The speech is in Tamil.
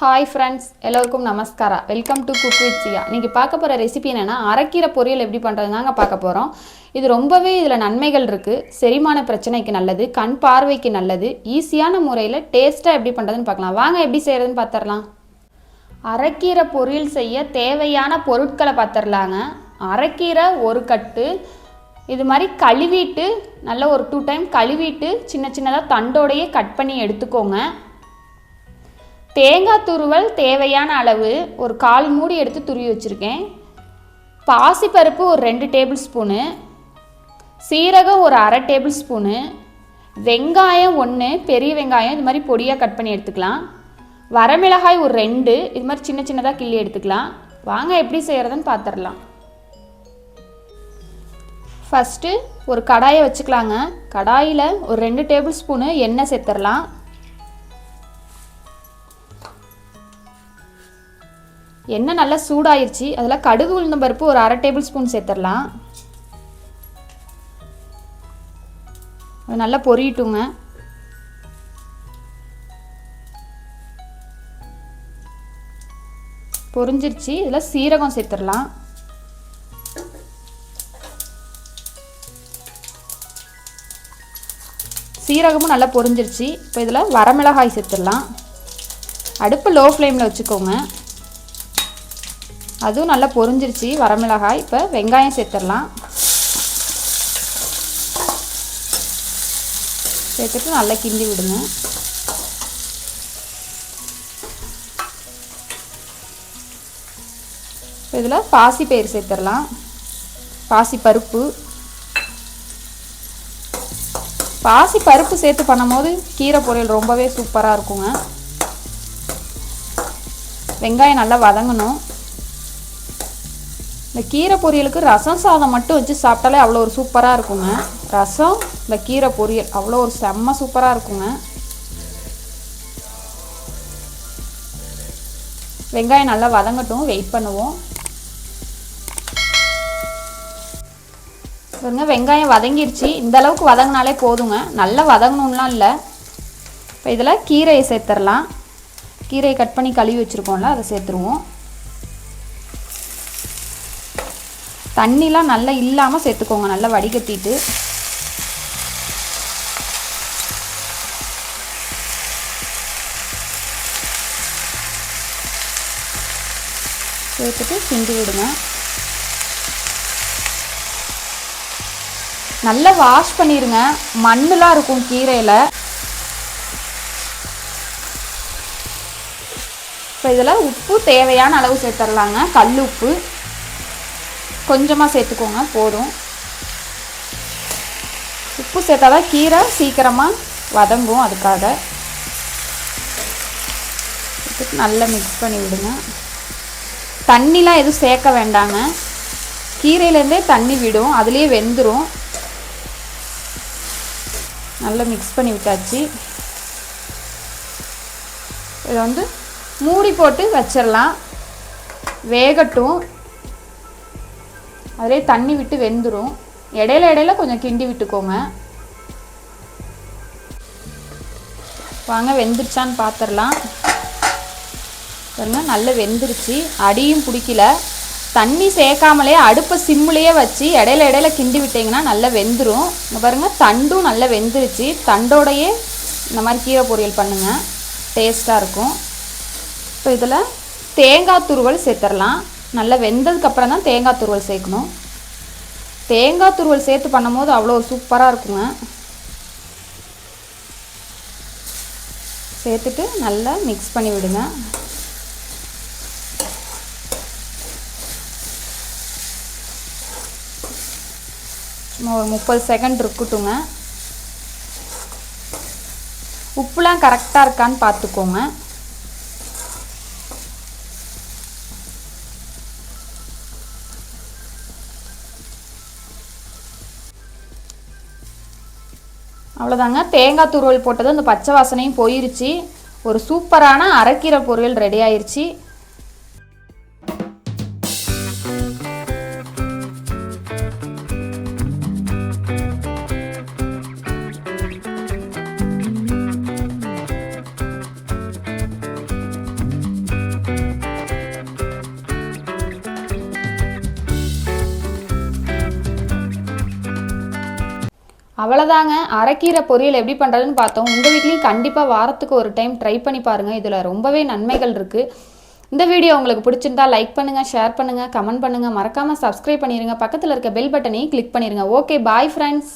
ஹாய் ஃப்ரெண்ட்ஸ் எல்லோருக்கும் நமஸ்காரா welcome to cook with Siya நீங்கள் பார்க்க போகிற ரெசிபி என்னென்னா அரைக்கீரை பொரியல் எப்படி பண்ணுறதுதாங்க பார்க்க போகிறோம் இது ரொம்பவே இதில் நன்மைகள் இருக்குது செரிமான பிரச்சனைக்கு நல்லது கண் பார்வைக்கு நல்லது ஈஸியான முறையில் டேஸ்ட்டாக எப்படி பண்ணுறதுன்னு பார்க்கலாம். வாங்க எப்படி செய்கிறதுன்னு பார்த்துடலாம். அரைக்கீரை பொரியல் செய்ய தேவையான பொருட்களை பார்த்துடலாங்க. அரைக்கீரை ஒரு கட்டு இது மாதிரி கழுவிட்டு நல்லா ஒரு டூ டைம் கழுவிட்டு சின்ன சின்னதாக தண்டோடையே கட் பண்ணி எடுத்துக்கோங்க. தேங்காய் துருவல் தேவையான அளவு ஒரு கால் மூடி எடுத்து துருவி வச்சுருக்கேன். பாசிப்பருப்பு ஒரு ரெண்டு டேபிள் ஸ்பூனு. சீரகம் ஒரு அரை டேபிள் ஸ்பூனு. வெங்காயம் ஒன்று பெரிய வெங்காயம் இது மாதிரி பொடியாக கட் பண்ணி எடுத்துக்கலாம். வரமிளகாய் ஒரு ரெண்டு இது மாதிரி சின்ன சின்னதாக கிள்ளி எடுத்துக்கலாம். வாங்க எப்படி செய்கிறதுன்னு பார்த்துடலாம் ஃபஸ்ட்டு ஒரு கடாயை வச்சுக்கலாங்க. கடாயில் ஒரு ரெண்டு டேபிள் ஸ்பூனு எண்ணெய் சேர்த்துடலாம். எண்ணெய் நல்லா சூடாயிருச்சு. அதில் கடுகு உளுந்தம் பருப்பு ஒரு அரை டேபிள் ஸ்பூன் சேர்த்துடலாம். அது நல்லா பொரியட்டுங்க. பொரிஞ்சிருச்சு. இதில் சீரகம் சேர்த்துடலாம். சீரகமும் நல்லா பொரிஞ்சிருச்சு. இப்போ இதில் வரமிளகாய் சேர்த்துடலாம். அடுப்பு லோ ஃப்ளேமில் வச்சுக்கோங்க. அதுவும் நல்லா பொரிஞ்சிருச்சு. வரமிளகாய். இப்போ வெங்காயம் சேர்த்துடலாம். சேர்த்துட்டு நல்லா கிண்டி விடுங்க. இதில் பாசி பயிர் சேர்த்துடலாம். பாசி பருப்பு. பாசி பருப்பு சேர்த்து பண்ணும்போது கீரை பொரியல் ரொம்பவே சூப்பராக இருக்குங்க. வெங்காயம் நல்லா வதங்கணும். இந்த கீரை பொரியலுக்கு ரசம் சாதம் மட்டும் வச்சு சாப்பிட்டாலே அவ்வளோ ஒரு சூப்பராக இருக்குங்க. ரசம் இந்த கீரை பொரியல் அவ்வளோ ஒரு செம்ம சூப்பராக இருக்குங்க. வெங்காயம் நல்லா வதங்கட்டும் வெயிட் பண்ணுவோம். பாருங்க வெங்காயம் வதங்கிருச்சு. இந்த அளவுக்கு வதங்கினாலே போதுங்க. நல்லா வதங்கணும்லாம் இல்லை. இப்போ இதில் கீரையை சேர்த்துடலாம். கீரையை கட் பண்ணி கழுவி வச்சுருக்கோம்ல அதை சேர்த்துருவோம். தண்ணிலாம் நல்லா இல்லாமல் சேர்த்துக்கோங்க. நல்லா வடிகட்டிட்டு. சேர்த்துட்டு கிண்டி விடுங்க. நல்லா வாஷ் பண்ணிடுங்க மண்ணுலாம் இருக்கும் கீரையில். இப்போ இதில் உப்பு தேவையான அளவு சேர்த்துடலாங்க கல் உப்பு. கொஞ்சமாக சேர்த்துக்கோங்க போதும். உப்பு சேர்த்தா தான் கீரை சீக்கிரமாக வதங்கும் அதுக்காக. நல்லா மிக்ஸ் பண்ணி விடுங்க. தண்ணிலாம் எதுவும் சேர்க்க வேண்டாங்க. கீரையிலேருந்தே தண்ணி விடும் அதுலேயே வெந்துடும் நல்லா மிக்ஸ் பண்ணி விட்டாச்சு. இதை வந்து மூடி போட்டு வச்சிடலாம். வேகட்டும். அதிலே தண்ணி விட்டு வெந்துடும் இடையில இடையில கொஞ்சம் கிண்டி விட்டுக்கோங்க. வாங்க வெந்துருச்சான்னு பார்த்துடலாம் பாருங்கள் நல்லா வெந்துருச்சு. அடியும் பிடிக்கல. தண்ணி சேர்க்காமலே அடுப்பை சிம்முலேயே வச்சு இடையில இடையில கிண்டி விட்டிங்கன்னா நல்லா வெந்துடும் இங்கே பாருங்கள் தண்டும் நல்லா வெந்துருச்சு. தண்டோடையே இந்த மாதிரி கீரை பொரியல் பண்ணுங்கள் டேஸ்ட்டாக இருக்கும். இப்போ இதில் தேங்காய் துருவல் சேர்த்துடலாம் நல்லா வெந்ததுக்கப்புறம் தான் தேங்காய் துருவல் சேர்க்கணும். தேங்காய் துருவல் சேர்த்து பண்ணும்போது அவ்வளோ சூப்பராக இருக்குங்க. சேர்த்துட்டு நல்லா மிக்ஸ் பண்ணி விடுங்க. சும்மா ஒரு முப்பது செகண்ட் இருக்கட்டுங்க. உப்புலாம் கரெக்டாக இருக்கான்னு பார்த்துக்கோங்க. அவ்வளோதாங்க தேங்காய் துருவல் போட்டது அந்த பச்சை வாசனையும் போயிருச்சு. ஒரு சூப்பரான அரைக்கீரை பொரியல் ரெடி ஆயிடுச்சு அவ்வளோதாங்க அரைக்கீரை பொரியல் எப்படி பண்ணுறதுன்னு பார்த்தோம். உங்கள் வீட்லேயும் கண்டிப்பாக வாரத்துக்கு ஒரு டைம் ட்ரை பண்ணி பாருங்கள் இதில் ரொம்பவே நன்மைகள் இருக்குது இந்த வீடியோ உங்களுக்கு பிடிச்சிருந்தா லைக் பண்ணுங்கள் ஷேர் பண்ணுங்கள் கமெண்ட் பண்ணுங்கள் மறக்காமல் சப்ஸ்கிரைப் பண்ணிடுங்க பக்கத்தில் இருக்க பெல் பட்டனையும் கிளிக் பண்ணிடுங்க ஓகே பாய் ஃப்ரெண்ட்ஸ்